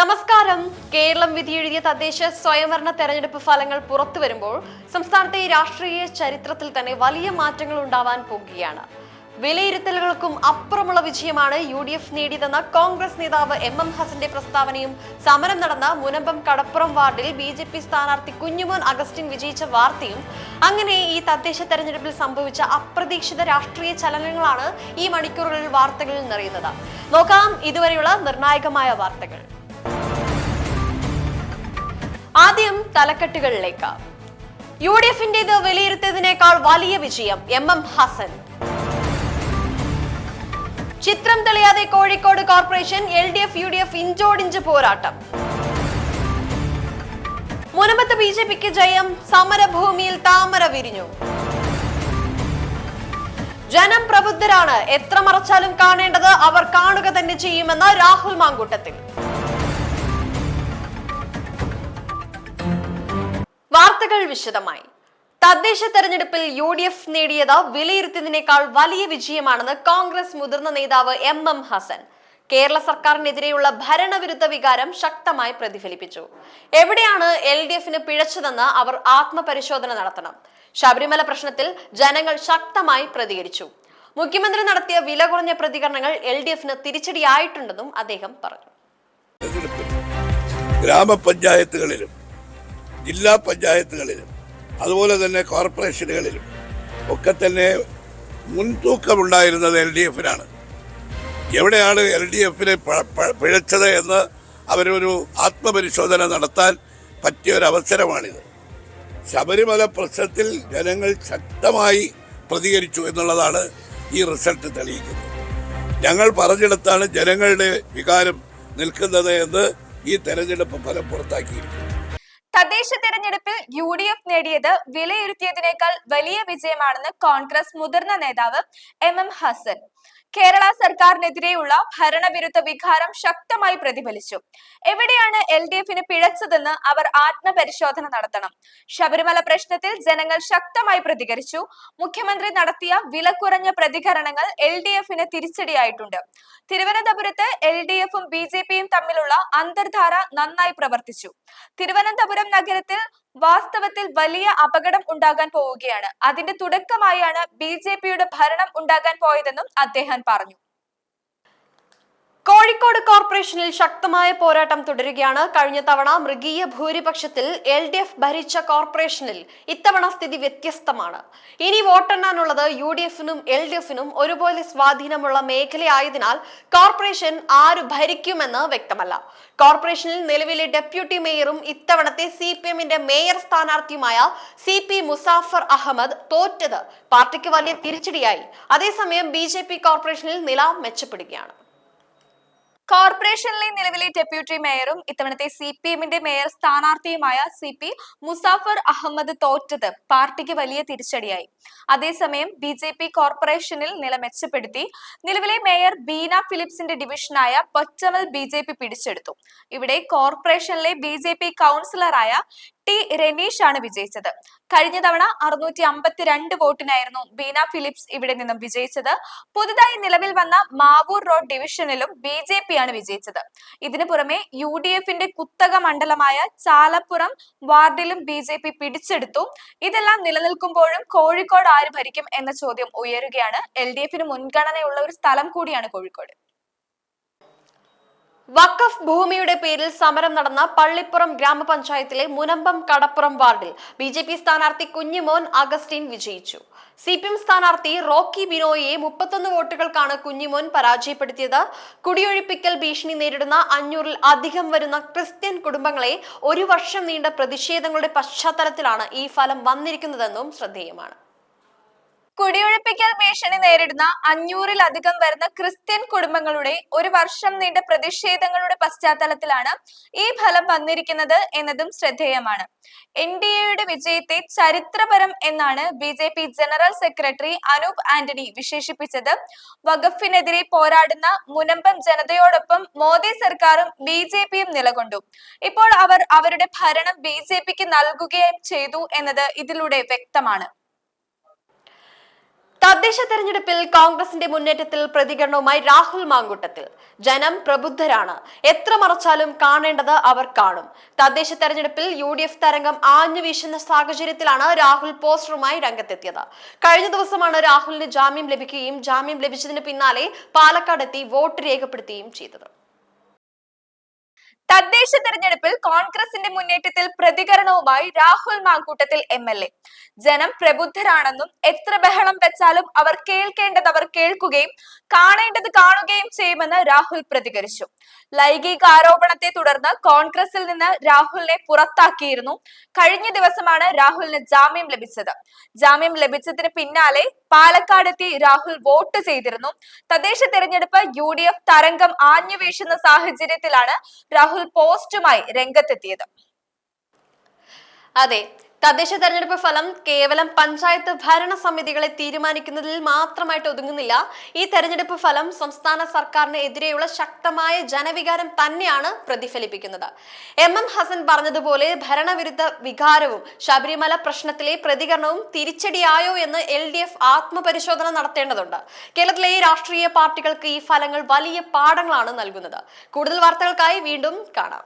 നമസ്കാരം. കേരളം വിധിയെഴുതിയ തദ്ദേശ സ്വയംഭരണ തെരഞ്ഞെടുപ്പ് ഫലങ്ങൾ പുറത്തു വരുമ്പോൾ സംസ്ഥാനത്തെ രാഷ്ട്രീയ ചരിത്രത്തിൽ തന്നെ വലിയ മാറ്റങ്ങൾ ഉണ്ടാവാൻ പോകുകയാണ്. വിലയിരുത്തലുകൾക്കും അപ്പുറമുള്ള വിജയമാണ് യു ഡി എഫ് നേടിയതെന്ന കോൺഗ്രസ് നേതാവ് എം എം ഹസന്റെ പ്രസ്താവനയും സമരം നടന്ന മുനമ്പം കടപ്പുറം വാർഡിൽ ബി ജെ പി സ്ഥാനാർത്ഥി കുഞ്ഞുമോൻ അഗസ്റ്റിൻ വിജയിച്ച വാർത്തയും അങ്ങനെ ഈ തദ്ദേശ തെരഞ്ഞെടുപ്പിൽ സംഭവിച്ച അപ്രതീക്ഷിത രാഷ്ട്രീയ ചലനങ്ങളാണ് ഈ മണിക്കൂറുകളിൽ വാർത്തകളിൽ നിറയുന്നത്. നോക്കാം ഇതുവരെയുള്ള നിർണായകമായ വാർത്തകൾ. തലക്കെട്ടുകളിലേക്ക്. യു ഡി എഫിന്റേത് വിലയിരുത്തിയതിനേക്കാൾ വലിയ വിജയം എം എം ഹസൻ. ചിത്രം തെളിയാതെ Kozhikode corporation L D F U D F ഇഞ്ചോടിഞ്ച് പോരാട്ടം. മുനമ്പത്ത് ബി ജെ പിക്ക് ജയം സമരഭൂമിയിൽ താമര വിരിഞ്ഞു. ജനം പ്രബുദ്ധരാണ്. എത്ര മറച്ചാലും കാണേണ്ടത് അവർ കാണുക തന്നെ ചെയ്യുമെന്ന് രാഹുൽ മാങ്കൂട്ടത്തിൽ. വാർത്തകൾ വിശദമായി. തദ്ദേശ തെരഞ്ഞെടുപ്പിൽ യു ഡി എഫ് നേടിയത് വിലയിരുത്തിയതിനേക്കാൾ വലിയ വിജയമാണെന്ന് കോൺഗ്രസ് മുതിർന്ന നേതാവ് എം എം ഹസൻ. കേരള സർക്കാരിനെതിരെയുള്ള ഭരണവിരുദ്ധ വികാരം ശക്തമായി പ്രതിഫലിപ്പിച്ചു. എവിടെയാണ് എൽ ഡി എഫിന് പിഴച്ചതെന്ന് അവർ ആത്മപരിശോധന നടത്തണം. ശബരിമല പ്രശ്നത്തിൽ ജനങ്ങൾ ശക്തമായി പ്രതികരിച്ചു. മുഖ്യമന്ത്രി നടത്തിയ വില കുറഞ്ഞ പ്രതികരണങ്ങൾ എൽ ഡി എഫിന് തിരിച്ചടിയായിട്ടുണ്ടെന്നും അദ്ദേഹം പറഞ്ഞു. ഗ്രാമപഞ്ചായത്തുകളിലും ജില്ലാ പഞ്ചായത്തുകളിലും അതുപോലെ തന്നെ കോർപ്പറേഷനുകളിലും ഒക്കെ തന്നെ മുൻതൂക്കമുണ്ടായിരുന്നത് എൽ ഡി എഫിനാണ് എവിടെയാണ് എൽ ഡി എഫിനെ പിഴച്ചത് എന്ന് അവരൊരു ആത്മപരിശോധന നടത്താൻ പറ്റിയ ഒരു അവസരമാണിത് ശബരിമല പ്രശ്നത്തിൽ ജനങ്ങൾ ശക്തമായി പ്രതികരിച്ചു എന്നുള്ളതാണ് ഈ റിസൾട്ട് തെളിയിക്കുന്നത്. ഞങ്ങൾ പറഞ്ഞിടത്താണ് ജനങ്ങളുടെ വികാരം നിൽക്കുന്നത് എന്ന് ഈ തെരഞ്ഞെടുപ്പ് ഫലം പുറത്താക്കിയിരിക്കുന്നു തദ്ദേശ തെരഞ്ഞെടുപ്പിൽ യു ഡി എഫ് നേടിയത് വിലയിരുത്തിയതിനേക്കാൾ വലിയ വിജയമാണെന്ന് കോൺഗ്രസ് മുതിർന്ന നേതാവ് എം എം ഹസൻ. കേരള സർക്കാരിനെതിരെയുള്ള ഭരണവിരുദ്ധ വികാരം ശക്തമായി പ്രതിഫലിച്ചു. എവിടെയാണ് എൽ ഡി എഫിന് പിഴച്ചതെന്ന് അവർ ആത്മപരിശോധന നടത്തണം. ശബരിമല പ്രശ്നത്തിൽ ജനങ്ങൾ ശക്തമായി പ്രതികരിച്ചു. മുഖ്യമന്ത്രി നടത്തിയ വിലക്കുറഞ്ഞ കുറഞ്ഞ പ്രതികരണങ്ങൾ എൽ ഡി എഫിന് തിരിച്ചടിയായിട്ടുണ്ട്. തിരുവനന്തപുരത്ത് എൽ ഡി എഫും ബി ജെ പിയും തമ്മിലുള്ള അന്തർധാര നന്നായി പ്രവർത്തിച്ചു. തിരുവനന്തപുരം നഗരത്തിൽ വാസ്തവത്തിൽ വലിയ അപകടം ഉണ്ടാകാൻ പോവുകയാണ്. അതിന്റെ തുടക്കമായാണ് ബി ഭരണം ഉണ്ടാകാൻ പോയതെന്നും അദ്ദേഹം പറഞ്ഞു. കോഴിക്കോട് കോർപ്പറേഷനിൽ ശക്തമായ പോരാട്ടം തുടരുകയാണ്. കഴിഞ്ഞ തവണ മൃഗീയ ഭൂരിപക്ഷത്തിൽ എൽ ഡി എഫ് ഭരിച്ച കോർപ്പറേഷനിൽ ഇത്തവണ സ്ഥിതി വ്യത്യസ്തമാണ്. ഇനി വോട്ടെണ്ണാനുള്ളത് യു ഡി എഫിനും എൽ ഡി എഫിനും ഒരുപോലെ സ്വാധീനമുള്ള മേഖലയായതിനാൽ കോർപ്പറേഷൻ ആര് ഭരിക്കുമെന്ന് വ്യക്തമല്ല. കോർപ്പറേഷനിൽ നിലവിലെ ഡെപ്യൂട്ടി മേയറും ഇത്തവണത്തെ സി പി എമ്മിന്റെ മേയർ സ്ഥാനാർത്ഥിയുമായ സി പി മുസാഫർ അഹമ്മദ് തോറ്റത് പാർട്ടിക്ക് വലിയ തിരിച്ചടിയായി. അതേസമയം ബി ജെ പി കോർപ്പറേഷനിൽ നില മെച്ചപ്പെടുകയാണ്. കോർപ്പറേഷനിലെ നിലവിലെ ഡെപ്യൂട്ടി മേയറും ഇത്തവണത്തെ സി പി എമ്മിന്റെ മേയർ സ്ഥാനാർത്ഥിയുമായ സി പി മുസാഫർ അഹമ്മദ് തോറ്റത് പാർട്ടിക്ക് വലിയ തിരിച്ചടിയായി. അതേസമയം ബി ജെ പി കോർപ്പറേഷനിൽ നില മെച്ചപ്പെടുത്തി നിലവിലെ മേയർ ബീന ഫിലിപ്സിന്റെ ഡിവിഷനായ പൊറ്റമൽ ബി ജെ പി പിടിച്ചെടുത്തു. ഇവിടെ കോർപ്പറേഷനിലെ ബി ജെ പി കൗൺസിലറായ ടി രനീഷ് ആണ് വിജയിച്ചത്. കഴിഞ്ഞ തവണ അറുന്നൂറ്റി അമ്പത്തിരണ്ട് വോട്ടിനായിരുന്നു ബീന ഫിലിപ്സ് ഇവിടെ നിന്നും വിജയിച്ചത്. പുതുതായി നിലവിൽ വന്ന മാവൂർ റോഡ് ഡിവിഷനിലും ബി ജെ പി ആണ് വിജയിച്ചത്. ഇതിനു പുറമെ യു ഡി എഫിന്റെ കുത്തക മണ്ഡലമായ ചാലപ്പുറം വാർഡിലും ബി ജെ പി പിടിച്ചെടുത്തു. ഇതെല്ലാം നിലനിൽക്കുമ്പോഴും കോഴിക്കോട് ആര് ഭരിക്കും എന്ന ചോദ്യം ഉയരുകയാണ്. എൽ ഡി എഫിന് മുൻഗണനയുള്ള ഒരു സ്ഥലം കൂടിയാണ് കോഴിക്കോട്. വഖഫ് ഭൂമിയുടെ പേരിൽ സമരം നടന്ന പള്ളിപ്പുറം ഗ്രാമപഞ്ചായത്തിലെ മുനമ്പം കടപ്പുറം വാർഡിൽ ബി ജെ പി സ്ഥാനാർത്ഥി കുഞ്ഞിമോൻ അഗസ്റ്റിൻ വിജയിച്ചു. സി പി എം സ്ഥാനാർത്ഥി റോക്കി ബിനോയിയെ മുപ്പത്തൊന്ന് വോട്ടുകൾക്കാണ് കുഞ്ഞിമോൻ പരാജയപ്പെടുത്തിയത്. കുടിയൊഴിപ്പിക്കൽ ഭീഷണി നേരിടുന്ന അഞ്ഞൂറിൽ അധികം വരുന്ന ക്രിസ്ത്യൻ കുടുംബങ്ങളെ ഒരു വർഷം നീണ്ട പ്രതിഷേധങ്ങളുടെ പശ്ചാത്തലത്തിലാണ് ഈ ഫലം വന്നിരിക്കുന്നതെന്നും ശ്രദ്ധേയമാണ്. കുടിയൊഴിപ്പിക്കൽ ഭീഷണി നേരിടുന്ന അഞ്ഞൂറിലധികം വരുന്ന ക്രിസ്ത്യൻ കുടുംബങ്ങളുടെ ഒരു വർഷം നീണ്ട പ്രതിഷേധങ്ങളുടെ പശ്ചാത്തലത്തിലാണ് ഈ ഫലം വന്നിരിക്കുന്നത് എന്നതും ശ്രദ്ധേയമാണ്. എൻ ഡി എയുടെ വിജയത്തെ ചരിത്രപരം എന്നാണ് B J P general secretary Anoop Antony വിശേഷിപ്പിച്ചത്. വഖഫിനെതിരെ പോരാടുന്ന മുനമ്പം ജനതയോടൊപ്പം മോദി സർക്കാരും ബി ജെ പിയും നിലകൊണ്ടു. ഇപ്പോൾ അവർ അവരുടെ ഭരണം ബി ജെ പിക്ക് നൽകുകയും ചെയ്തു എന്നത് ഇതിലൂടെ വ്യക്തമാണ്. തദ്ദേശ തെരഞ്ഞെടുപ്പിൽ കോൺഗ്രസിന്റെ മുന്നേറ്റത്തിൽ പ്രതികരണവുമായി രാഹുൽ മാങ്കൂട്ടത്തിൽ. ജനം പ്രബുദ്ധരാണ്. എത്ര മറച്ചാലും കാണേണ്ടത് അവർ കാണും. തദ്ദേശ തെരഞ്ഞെടുപ്പിൽ യു ഡി എഫ് തരംഗം ആഞ്ഞു വീശുന്ന സാഹചര്യത്തിലാണ് രാഹുൽ പോസ്റ്ററുമായി രംഗത്തെത്തിയത്. കഴിഞ്ഞ ദിവസമാണ് രാഹുലിന് ജാമ്യം ലഭിക്കുകയും ജാമ്യം ലഭിച്ചതിന് പിന്നാലെ പാലക്കാടെത്തി വോട്ട് രേഖപ്പെടുത്തുകയും ചെയ്തത്. തദ്ദേശ തെരഞ്ഞെടുപ്പിൽ കോൺഗ്രസിന്റെ മുന്നേറ്റത്തിൽ പ്രതികരണവുമായി Rahul Mankoottathil M L A. ജനം പ്രബുദ്ധരാണെന്നും എത്ര ബഹളം വെച്ചാലും അവർ കേൾക്കേണ്ടത് അവർ കേൾക്കുകയും കാണേണ്ടത് കാണുകയും ചെയ്യുമെന്ന് രാഹുൽ പ്രതികരിച്ചു. ലൈംഗിക ആരോപണത്തെ തുടർന്ന് കോൺഗ്രസിൽ നിന്ന് രാഹുലിനെ പുറത്താക്കിയിരുന്നു. കഴിഞ്ഞ ദിവസമാണ് രാഹുലിന് ജാമ്യം ലഭിച്ചത്. ജാമ്യം ലഭിച്ചതിന് പിന്നാലെ പാലക്കാടെത്തി രാഹുൽ വോട്ട് ചെയ്തിരുന്നു. തദ്ദേശ തെരഞ്ഞെടുപ്പ് യു ഡി എഫ് തരംഗം ആഞ്ഞു വീശുന്ന സാഹചര്യത്തിലാണ് രാഹുൽ പോസ്റ്റുമായി രംഗത്തെത്തിയത്. അതെ തദ്ദേശ തെരഞ്ഞെടുപ്പ് ഫലം കേവലം പഞ്ചായത്ത് ഭരണ സമിതികളെ തീരുമാനിക്കുന്നതിൽ മാത്രമായിട്ട് ഒതുങ്ങുന്നില്ല. ഈ തെരഞ്ഞെടുപ്പ് ഫലം സംസ്ഥാന സർക്കാരിന് എതിരെയുള്ള ശക്തമായ ജനവികാരം തന്നെയാണ് പ്രതിഫലിപ്പിക്കുന്നത്. എം എം ഹസൻ പറഞ്ഞതുപോലെ ഭരണവിരുദ്ധ വികാരവും ശബരിമല പ്രശ്നത്തിലെ പ്രതികരണവും തിരിച്ചടിയായോ എന്ന് എൽ ഡി എഫ് ആത്മപരിശോധന നടത്തേണ്ടതുണ്ട്. കേരളത്തിലെ ഈ രാഷ്ട്രീയ പാർട്ടികൾക്ക് ഈ ഫലങ്ങൾ വലിയ പാഠങ്ങളാണ് നൽകുന്നത്. കൂടുതൽ വാർത്തകൾക്കായി വീണ്ടും കാണാം.